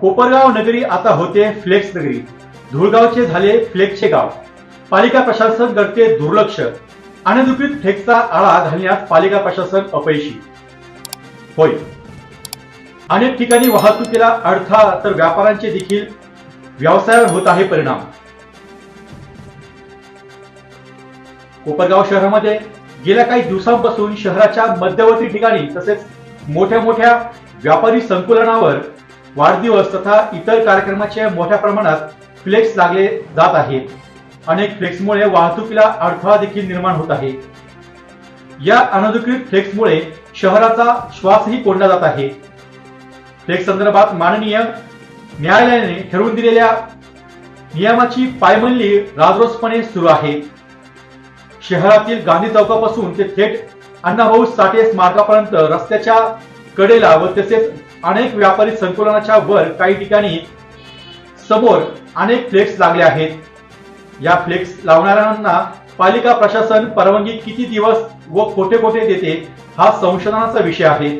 कोपरगाव नगरी आता होते फ्लेक्स नगरी. धुळगावचे झाले फ्लेक्सचे गाव. पालिका प्रशासन करते दुर्लक्ष. अनधिकृत फ्लेक्सचा आळा घालण्यात पालिका प्रशासन अपयशी. होय. अनेक ठिकाणी वाहतुकीला अडथळा तर व्यापाऱ्यांचे देखील व्यवसायावर होत आहे परिणाम. कोपरगाव शहरामध्ये गेल्या काही दिवसांपासून शहराच्या मध्यवर्ती ठिकाणी तसेच मोठ्या मोठ्या व्यापारी संकुलनावर वाढदिवस तथा इतर कार्यक्रमाच्या मोठ्या प्रमाणात फ्लेक्स लागले जात आहेत. अनेक फ्लेक्समुळे वाहतुकीला अडथळा देखील निर्माण होत आहे. या अनधिकृत फ्लेक्समुळे शहराचा श्वासही कोंडला जात आहे. फ्लेक्स संदर्भात माननीय न्यायालयाने ठरवून दिलेल्या नियमाची पायमल्ली राजरोसपणे सुरू आहे. शहरातील गांधी चौकापासून ते थेट अण्णाभाऊ साठे स्मारकापर्यंत रस्त्याच्या कडेला व तसेच अनेक व्यापारी संकुलनाच्या वर काही ठिकाणी समोर अनेक फ्लेक्स लागले आहेत. या फ्लेक्स लावणाऱ्यांना पालिका प्रशासन परवानगी किती दिवस व कोठे कोठे देते हा संशोधनाचा विषय आहे.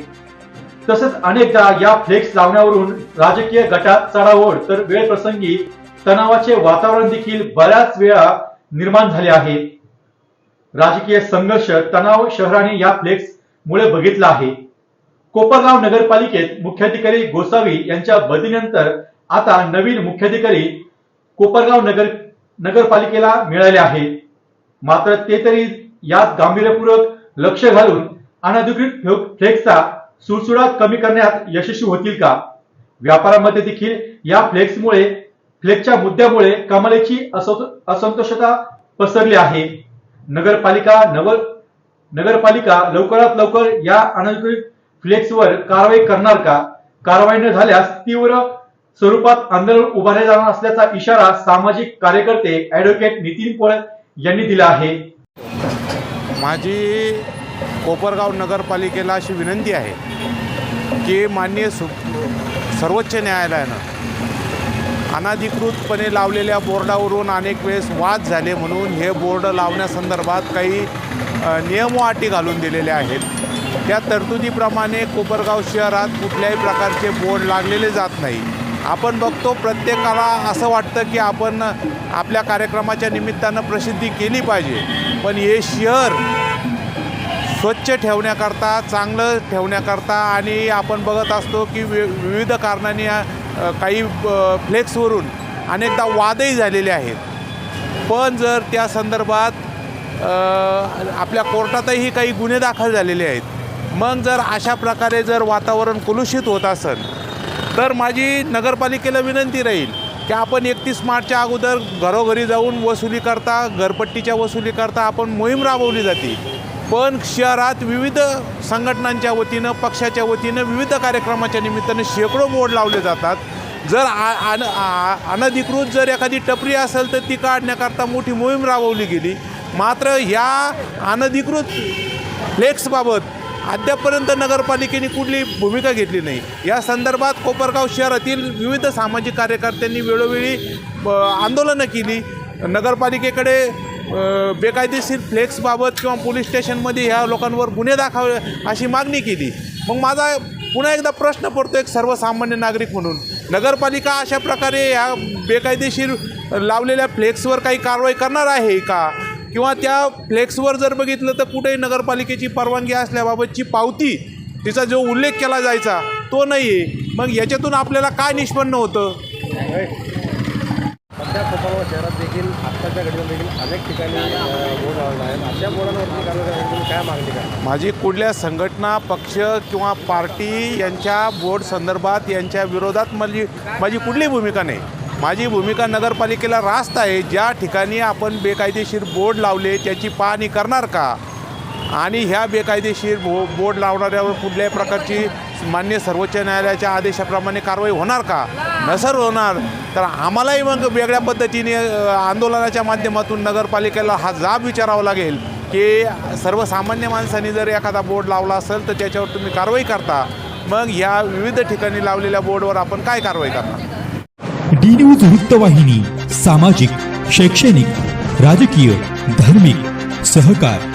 तसेच अनेकदा या फ्लेक्स लावण्यावरून राजकीय गटात चढाओढ तर वेळ प्रसंगी तणावाचे वातावरण देखील बऱ्याच वेळा निर्माण झाले आहे. राजकीय संघर्ष तणाव शहराने या फ्लेक्स मुळे बघितला आहे. कोपरगाव नगरपालिकेत मुख्याधिकारी गोसावी यांच्या बदलीनंतर आता नवीन मुख्याधिकारी कोपरगाव नगर नगरपालिकेला मिळाले आहे. मात्र ते तरी यात गांभीर्यपूर्वक लक्ष घालून अनधिकृत फ्लेक्सचा सुळसुळा कमी करण्यात यशस्वी होतील का? व्यापारामध्ये देखील या फ्लेक्समुळे फ्लेक्सच्या मुद्द्यामुळे कमालीची असंतोषता पसरली आहे. नगरपालिका नगर नगरपालिका लवकरात लवकर या अनधिकृत फ्लेक्सवर कारवाई करणार का? कारवाई न झाल्यास तीव्र स्वरूपात आंदोलन उभारले जाणार असल्याचा इशारा सामाजिक कार्यकर्ते ऍडव्होकेट नितीन पोळ यांनी दिला आहे. माझी कोपरगाव नगरपालिकेला अशी विनंती आहे की माननीय सर्वोच्च न्यायालयानं अनाधिकृतपणे लावलेल्या बोर्डावरून अनेक वेळेस वाद झाले म्हणून हे बोर्ड लावण्यासंदर्भात काही नियमवाटी अटी घालून दिलेले आहेत. त्या तरतुदीप्रमाणे कोपरगाव शहरात कुठल्याही प्रकारचे बोर्ड लागलेले जात नाही. आपण बघतो प्रत्येकाला असं वाटतं की आपण आपल्या कार्यक्रमाच्या निमित्तानं प्रसिद्धी केली पाहिजे. पण हे शहर स्वच्छ ठेवण्याकरता चांगलं ठेवण्याकरता आणि आपण बघत असतो की वि विविध कारणांनी काही फ्लेक्सवरून अनेकदा वादही झालेले आहेत. पण जर त्या संदर्भात आपल्या कोर्टातही काही गुन्हे दाखल झालेले आहेत मग जर अशा प्रकारे जर वातावरण कलुषित होत असेल तर माझी नगरपालिकेला विनंती राहील की आपण एकतीस मार्चच्या अगोदर घरोघरी जाऊन वसुली करता घरपट्टीच्या वसुली करता आपण मोहीम राबवली जाते. पण शहरात विविध संघटनांच्या वतीनं पक्षाच्या वतीनं विविध कार्यक्रमाच्या निमित्तानं शेकडो बोर्ड लावले जातात. जर आ- अन- अनधिकृत जर एखादी टपरी असेल तर ती काढण्याकरता मोठी मोहीम राबवली गेली. मात्र ह्या अनधिकृत फ्लेक्सबाबत अद्यापपर्यंत नगरपालिकेने कुठली भूमिका घेतली नाही. या संदर्भात कोपरगाव शहरातील विविध सामाजिक कार्यकर्त्यांनी वेळोवेळी आंदोलनं केली. नगरपालिकेकडे बेकायदेशीर फ्लेक्सबाबत किंवा पोलीस स्टेशनमध्ये ह्या लोकांवर गुन्हे दाखवले अशी मागणी केली. मग माझा पुन्हा एकदा प्रश्न पडतो एक सर्वसामान्य नागरिक म्हणून. नगरपालिका अशा प्रकारे ह्या बेकायदेशीर लावलेल्या फ्लेक्सवर काही कारवाई करणार आहे का? किंवा त्या फ्लेक्सवर जर बघितलं तर कुठेही नगरपालिकेची परवानगी असल्याबाबतची पावती तिचा जो उल्लेख केला जायचा तो नाही आहे मग याच्यातून आपल्याला काय निष्पन्न होतं? सध्या कोपरगाव शहरात देखील आत्ताच्या घडीमध्ये देखील अनेक ठिकाणी अ, बोर्ड लावले आहेत अशा बोर्डांवरती कारवाई तुम्ही काय मागणी करा माझी कुठल्या संघटना पक्ष किंवा पार्टी यांच्या बोर्ड संदर्भात यांच्या विरोधात माझी माझी कुठली भूमिका नाही. माझी भूमिका नगरपालिकेला रास्त आहे. ज्या ठिकाणी आपण बेकायदेशीर बोर्ड लावले त्याची पाहणी करणार का? आणि ह्या बेकायदेशीर बो बोर्ड लावणाऱ्यावर कुठल्याही प्रकारची मान्य सर्वोच्च न्यायालयाच्या आदेशाप्रमाणे कारवाई होणार का? नसर होणार. तर आम्हालाही मग वेगळ्या पद्धतीने आंदोलनाच्या माध्यमातून नगरपालिकेला हा जाब विचारावा लागेल की सर्वसामान्य माणसांनी जर एखादा बोर्ड लावला असेल तर त्याच्यावर तुम्ही कारवाई करता. मग ह्या विविध ठिकाणी लावलेल्या बोर्डवर आपण काय कारवाई करणार? डी न्यूज वृत्तवाहिनी सामाजिक शैक्षणिक राजकीय धार्मिक सहकार.